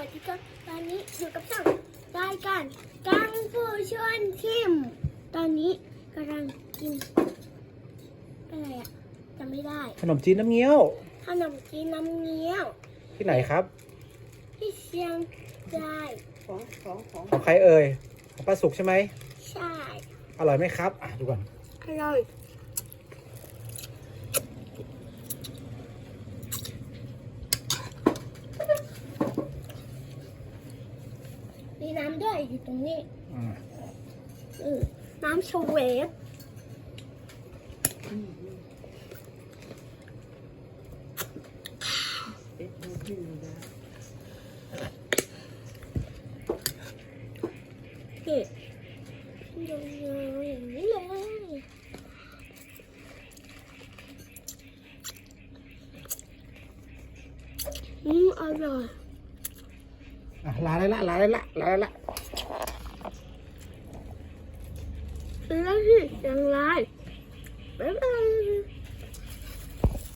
วัสดีครับ ตอนนี้อยู่กับช่องรายการกังฟูชวนชิม ตอนนี้กำลังกินอะไรอะจำไม่ได้ ขนมจีนน้ำเงี้ยว ขนมจีนน้ำเงี้ยว ที่ไหนครับ ที่เชียงรายของของของของใครเอ่ยของป้าสุกใช่ไหมใช่ อร่อยไหมครับ อะดูก่อน อร่อย มีน้ำด้วยอยู่ตรงนี้อ่าเออน้ำโชเวฟเอ็ดโมบิลนะนี่ยาวๆอย่างนี้เลยอืมอร่อยอะ ลาได้ละลาได้ละลาได้ละแล้วที่ยังลายบ๊ายบาย